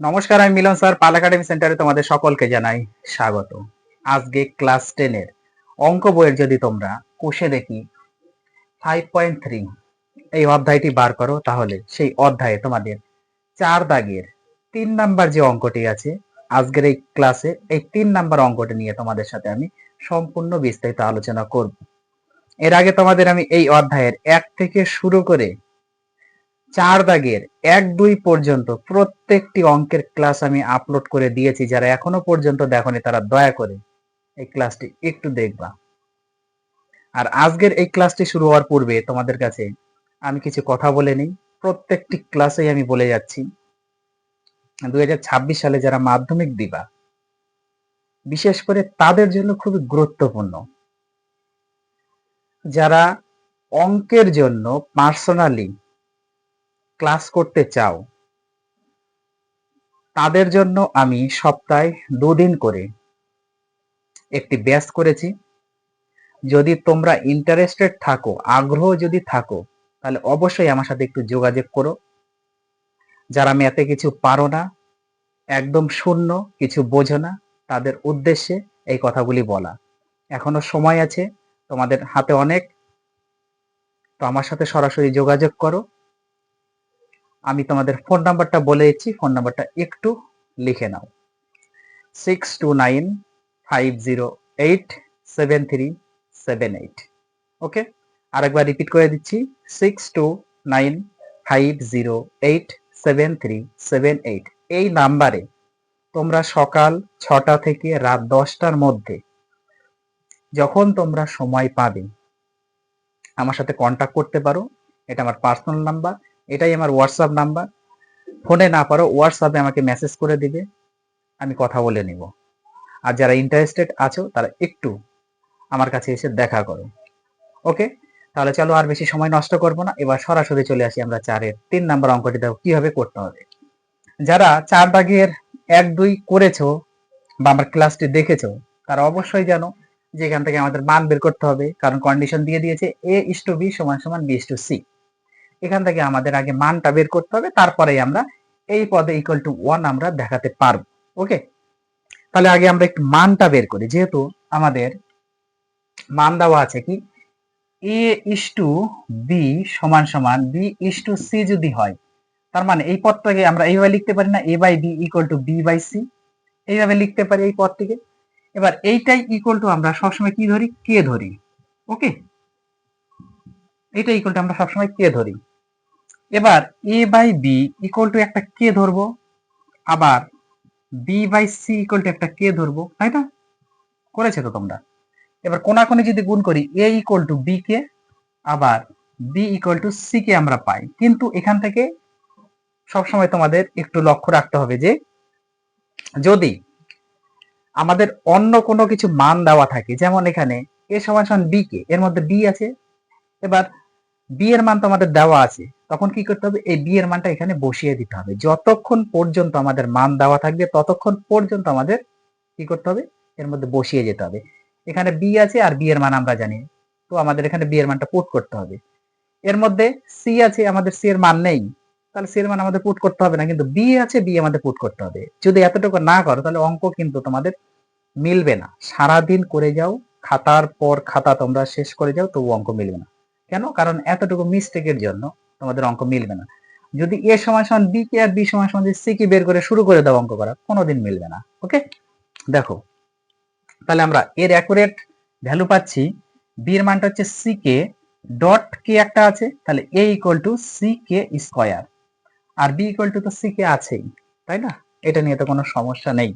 নমস্কার, আমি মিলন স্যার, পাল একাডেমি সেন্টারে তোমাদের সকলকে জানাই স্বাগত। আজকে ক্লাস টেনের অঙ্ক বইয়ের যদি তোমরা কোষে দেখি ফাইভ পয়েন্ট থ্রি এই অধ্যায়টি বার করো তাহলে সেই অধ্যায়ে তোমাদের চার দাগের তিন নাম্বার যে অঙ্কটি আছে, আজকের এই ক্লাসে এই তিন নাম্বার অঙ্কটি নিয়ে তোমাদের সাথে আমি সম্পূর্ণ বিস্তারিত আলোচনা করব। এর আগে তোমাদের আমি এই অধ্যায়ের এক থেকে শুরু করে চার দাগের এক দুই পর্যন্ত প্রত্যেকটি অঙ্কের ক্লাস আমি আপলোড করে দিয়েছি। যারা এখনও পর্যন্ত দেখনি, তারা দয়া করে এই ক্লাসটি একটু দেখবা। আর আজকের এই ক্লাসটি শুরু হওয়ার পূর্বে তোমাদের কাছে আমি কিছু কথা বলে নিই। প্রত্যেকটি ক্লাসেই আমি বলে যাচ্ছি। দুই হাজার ছাব্বিশ সালে যারা মাধ্যমিক দিবা, বিশেষ করে তাদের জন্য খুবই গুরুত্বপূর্ণ। যারা অঙ্কের জন্য পার্সোনালি ক্লাস করতে চাও, তাদের জন্য আমি সপ্তাহে দুদিন করে একটি ব্যাচ করেছি। যদি তোমরা ইন্টারেস্টেড থাকো, আগ্রহ যদি থাকো, তাহলে অবশ্যই আমার সাথে একটু যোগাযোগ করো। যারা ম্যাথে কিছু পারো না, একদম শূন্য, কিছু বোঝো না, তাদের উদ্দেশ্যে এই কথাগুলি বলা। এখনও সময় আছে, তোমাদের হাতে অনেক। তো আমার সাথে সরাসরি যোগাযোগ করো। আমি তোমাদের ফোন নাম্বারটা বলে দিচ্ছি ফোন নাম্বারটা একটু লিখে নাও। Six two nine five zero eight seven three seven eight okay আরেকবার রিপিট করে দিচ্ছি six two nine five zero eight seven three seven eight এই নাম্বারে তোমরা সকাল ছটা থেকে রাত দশটার মধ্যে যখন তোমরা সময় পাবে, আমার সাথে কন্ট্যাক্ট করতে পারো। এটা আমার পার্সোনাল নাম্বার এটাই আমার হোয়াটসঅ্যাপ নাম্বার ফোনে না পারো হোয়াটসঅ্যাপে আমাকে মেসেজ করে দিবে, আমি কথা বলে নিব। আর যারা ইন্টারেস্টেড আছো, তারা একটু আমার কাছে এসে দেখা করো। ওকে তাহলে চলো আর বেশি সময় নষ্ট করব না। এবার সরাসরি চলে আসি আমরা চারের তিন নাম্বার অঙ্কটি। দেখো, কীভাবে করতে হবে। যারা চার দাগের এক, দুই করেছ বা আমার ক্লাসটি দেখেছ, তারা অবশ্যই জানো যে এখান থেকে আমাদের মান বের করতে হবে। কারণ কন্ডিশন দিয়ে দিয়েছে এ ইস টু বি সমান সমান বি ইস টু সি এখান থেকে আমাদের আগে মানটা বের করতে হবে, তারপরেই আমরা এই পদে ইকুয়াল টু ওয়ান আমরা দেখাতে পারব ওকে তাহলে আগে আমরা একটু মানটা বের করি, যেহেতু আমাদের মান দেওয়া আছে কি? এ ইস টু বি সমান সমান বি ইস টু সি যদি হয়, তার মানে এই পদটাকে আমরা এইভাবে লিখতে পারি না A by B equal to B by C এইভাবে লিখতে পারি এই পদটিকে। এবার এইটাই ইকুয়াল টু আমরা সবসময় কি ধরি? কে ধরি ওকে এটা ইকুয়াল টু আমরা সবসময় কে ধরি। এবার A by B equal to একটা কে ধরবো, আবার B by C equal to একটা কে ধরবো, তাই না? করেছে তো তোমরা। এবার কোনাকোনি যদি গুণ করি A equal to B K, আবার B equal to C K আমরা পাই। কিন্তু এখান থেকে সবসময় তোমাদের একটু লক্ষ্য রাখতে হবে যে, যদি আমাদের অন্য কোনো কিছু মান দেওয়া থাকে, যেমন এখানে এ সমান সমান বি কে, এর মধ্যে বি আছে, এবার বি এর মান তোমাদের দেওয়া আছে তখন কি করতে হবে? এই বি এর মানটা এখানে বসিয়ে দিতে হবে। যতক্ষণ পর্যন্ত আমাদের মান দেওয়া থাকবে, ততক্ষণ পর্যন্ত আমাদের কি করতে হবে? এর মধ্যে বসিয়ে যেতে হবে। এখানে বি আছে আর বি এর মান আমরা জানি। তো আমাদের এখানে বি এর মানটা পুট করতে হবে। এর মধ্যে সি আছে, আমাদের সি এর মান নেই। তাহলে সি এর মান আমাদের পুট করতে হবে না। কিন্তু বি আছে বি আমাদের পুট করতে হবে। যদি এতটুকু না করো, তাহলে অঙ্ক কিন্তু তোমাদের মিলবে না। সারাদিন করে যাও, খাতার পর খাতা তোমরা শেষ করে যাও, তবু অঙ্ক মিলবে না। কেন? কারণ এতটুকু মিস্টেকের জন্য তোমাদের অঙ্ক মিলবে না। যদি এ সমান সমান বি কে আর বি সমান সমান সি কে বের করে শুরু করে দাও অঙ্ক করা, কোনোদিন মিলবে না ওকে দেখো, তাহলে আমরা এর অ্যাকুরেট ভ্যালু পাচ্ছি বি এর মানটা হচ্ছে সি কে ডট কে একটা আছে, তাহলে A equal to C K square R B equal to তো সি কে আছেই, তাই না? এটা নিয়ে তো কোনো সমস্যা নেই।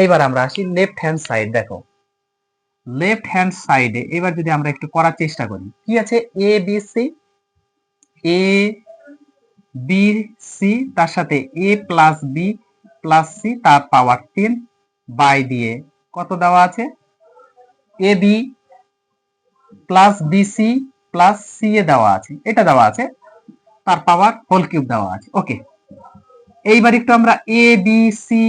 এইবার আমরা আসি লেফট হ্যান্ড সাইড দেখো লেফট হ্যান্ড সাইডে এবার যদি আমরা একটু করার চেষ্টা করি, কি আছে? A B C A B C তার সাথে A plus B plus C তার পাওয়ার তিন বাই দিয়ে কত দেওয়া আছে? A B plus BC plus C A দেওয়া আছে। এটা দেওয়া আছে, তার পাওয়ার হোল কিউব দেওয়া আছে। ওকে এইবার একটু আমরা এ বি সি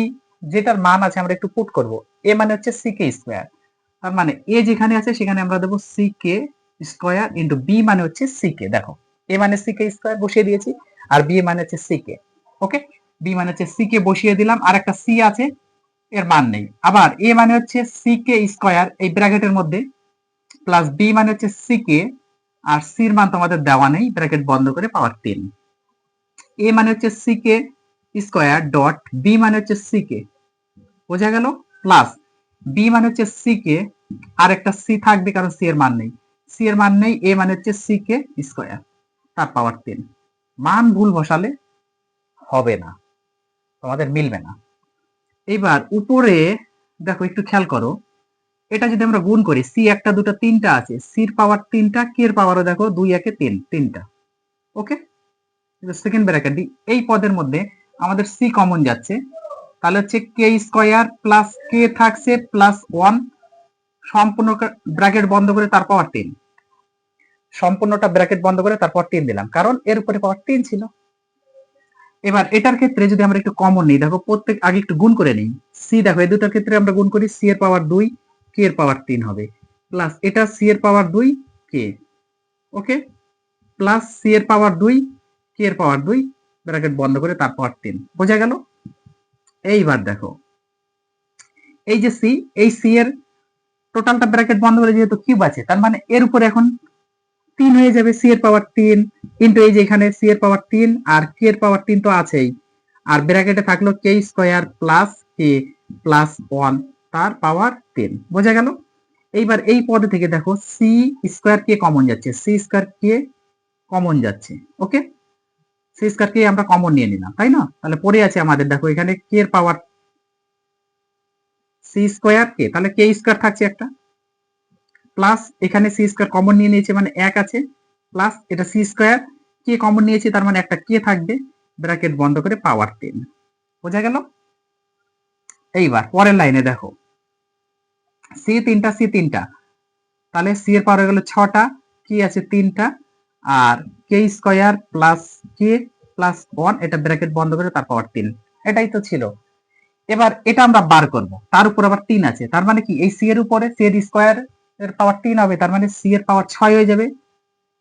যেটার মান আছে আমরা একটু পুট করব। এ মানে হচ্ছে সি কে স্কোয়ার তার মানে এ যেখানে আছে সেখানে আমরা দেবো C K square into B মানে হচ্ছে সি কে দেখো এ মানে সি কে স্কোয়ার বসিয়ে দিয়েছি, আর বি মানে হচ্ছে সি কে ওকে বি মানে হচ্ছে সি কে বসিয়ে দিলাম, আর একটা সি আছে, এর মান নেই। আবার এ মানে হচ্ছে সি কে স্কোয়ার এই ব্র্যাকেটের মধ্যে প্লাস বি মানে হচ্ছে সি কে আর সির মান তোমাদের দেওয়া নেই ব্র্যাকেট বন্ধ করে পাওয়ার তিন। এ মানে হচ্ছে C K square dot B মানে হচ্ছে সি কে বোঝা গেল? প্লাস বি মানে হচ্ছে সি কে আর একটা সি থাকবে, কারণ সি এর মান নেই। সি এর মান নেই এ মানে হচ্ছে সি কে স্কোয়ার তার পাওয়ার তিন মান ভুল বসালে হবে না। তোমাদের মিলবে না। এবার উপরে, দেখো একটু খেয়াল করো। এটা যদি আমরা গুণ করি সি একটা, দুটো, তিনটা আছে সির পাওয়ার তিনটা কে পাওয়ারও দেখো দুই, একে তিন, তিনটা। ওকে? সেকেন্ড ব্র্যাকেট এই পদের মধ্যে আমাদের সি কমন যাচ্ছে। তাহলে হচ্ছে কে স্কোয়ার প্লাস কে থাকছে প্লাস ওয়ান সম্পূর্ণ ব্র্যাকেট বন্ধ করে তার পাওয়ার তিন সম্পূর্ণটা ব্র্যাকেট বন্ধ করে তারপর তিন দিলাম। কারণ এর উপরে পাওয়ার তিন ছিল। এবার এটার ক্ষেত্রে যদি আমরা একটু কমন নিই, দেখো প্রত্যেক আগে একটু গুণ করে নিই। সি দেখো, এই দুটার ক্ষেত্রে আমরা গুণ করি সি এর পাওয়ার দুই কে এর পাওয়ার তিন হবে। প্লাস এটা সি এর পাওয়ার দুই কে ওকে প্লাস সি এর পাওয়ার দুই কে এর পাওয়ার দুই ব্র্যাকেট বন্ধ করে তার পাওয়ার তিন। বোঝা গেল? এইবার দেখো। এই যে সি এই সি এর টোটালটা ব্র্যাকেট বন্ধ করে যেহেতু কিউব আছে, তার মানে এর উপরে এখন তিন হয়ে যাবে সি এর পাওয়ার তিন কিন্তু এই যে এখানে সি এর পাওয়ার তিন আর কে এর পাওয়ার তিন তো আছেই। আর ব্র্যাকেটে থাকল K square plus K plus one তার পাওয়ার তিন। বোঝা গেল? এইবার এই পদে থেকে দেখো সি স্কোয়ার কে কমন যাচ্ছে। সি স্কোয়ার কে কমন যাচ্ছে। ওকে সি স্কোয়ার কে আমরা কমন নিয়ে নিলাম, তাই না? তাহলে পড়ে আছে আমাদের, দেখো এখানে কে এর পাওয়ার সি স্কোয়ার কে তাহলে কে স্কোয়ার থাকছে একটা। প্লাস এখানে সি স্কোয়ার কমন নিয়ে নিয়েছে মানে এক আছে প্লাস এটা সি স্কোয়ার কে কমন নিয়েছে তার মানে একটা কে থাকবে ব্র্যাকেট বন্ধ করে পাওয়ার তিন বোঝা গেল? এইবার পরের লাইনে দেখো। সি তিনটা সি তিনটা। তাহলে সি এর পাওয়ার গেল ছটা কি আছে তিনটা, আর K square plus K plus one এটা ব্র্যাকেট বন্ধ করে তার পাওয়ার তিন এটাই তো ছিল। এবার এটা আমরা বার করব। তার উপর আবার তিন আছে। তার মানে কি? এই সি এর উপরে সি এর স্কোয়ার এর পাওয়ার তিন হবে, তার মানে সি এর পাওয়ার ছয় হয়ে যাবে।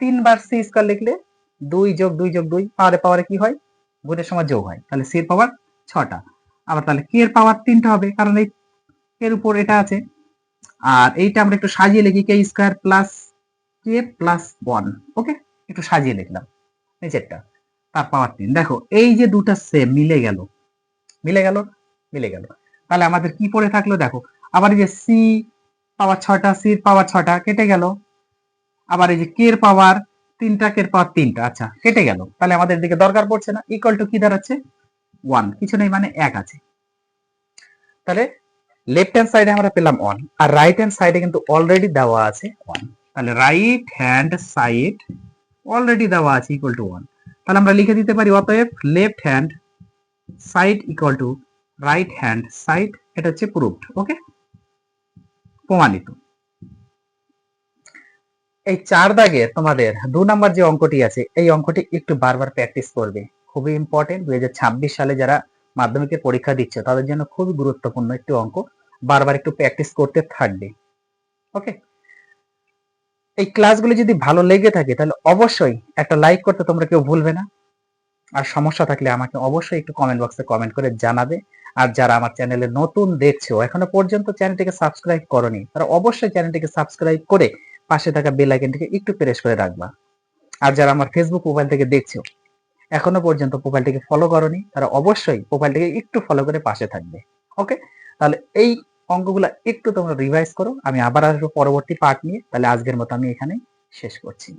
তিনবার সি স্কোয়ার লিখলে দুই যোগ দুই যোগ দুই পাওয়ারে পাওয়ারে কি হয়? গুণের সময় যোগ হয়। তাহলে সি এর পাওয়ার ছটা। আবার তাহলে কে এর পাওয়ার তিনটা হবে, কারণ এই এর উপর এটা আছে। আর এইটা আমরা একটু সাজিয়ে লিখি K square plus K plus one okay একটু সাজিয়ে লিখলাম, নিচেরটা। তার পাওয়ার তিন। দেখো, এই যে দুটা সেম মিলে গেল। মিলে গেল মিলে গেল। তাহলে আমাদের কি পড়ে থাকল? দেখো, আবার যে সি পাওয়ার ছটা সির পাওয়ার ছটা কেটে গেল। আবার এই যে কে এর পাওয়ার, তিনটা কে এর পাওয়ার তিনটা আচ্ছা কেটে গেল। তাহলে আমাদের দিকে দরকার পড়ছে না ইকুয়াল টু কি দাঁড়াচ্ছে? ওয়ান কিছু নেই মানে এক আছে। তাহলে লেফট হ্যান্ড সাইডে আমরা পেলাম ওয়ান আর রাইট হ্যান্ড সাইডে কিন্তু অলরেডি দেওয়া আছে ওয়ান তাহলে রাইট হ্যান্ড সাইড অলরেডি দেওয়া আছে ইকুয়াল টু ওয়ান তাহলে আমরা লিখে দিতে পারি অতএব left hand side equal to right hand side এটা হচ্ছে প্রুফড ওকে প্রমাণিত। এই চার দাগে তোমাদের দু নাম্বার যে অঙ্কটি আছে, এই অঙ্কটি একটু বারবার প্র্যাকটিস করবে। খুবই ইম্পর্টেন্ট দুই সালে যারা মাধ্যমিকের পরীক্ষা দিচ্ছে, তাদের জন্য খুবই গুরুত্বপূর্ণ একটি অঙ্ক। বারবার একটু প্র্যাকটিস করতে থাকবে। ওকে এই ক্লাসগুলি যদি ভালো লেগে থাকে, তাহলে অবশ্যই একটা লাইক করতে তোমরা কেউ ভুলবে না। আর সমস্যা থাকলে আমাকে অবশ্যই একটু কমেন্ট বক্সে কমেন্ট করে জানাবে। আর যারা আমার চ্যানেলে নতুন দেখছ, এখনও পর্যন্ত চ্যানেলটিকে সাবস্ক্রাইব করনি, তারা অবশ্যই চ্যানেলটিকে সাবস্ক্রাইব করে পাশে থাকা বেল আইকনটিকে একটু প্রেস করে রাখবা। আর যারা আমার ফেসবুক প্রোফাইল থেকে দেখছ, এখনও পর্যন্ত প্রোফাইলটিকে ফলো করনি, তারা অবশ্যই প্রোফাইলটিকে একটু ফলো করে পাশে থাকবে। ওকে তাহলে এই অঙ্কগুলো একটু তোমরা রিভাইজ করো, আমি আবার আসব পরবর্তী পার্ট নিয়ে। তাহলে আজকের মতো আমি এখানে শেষ করছি।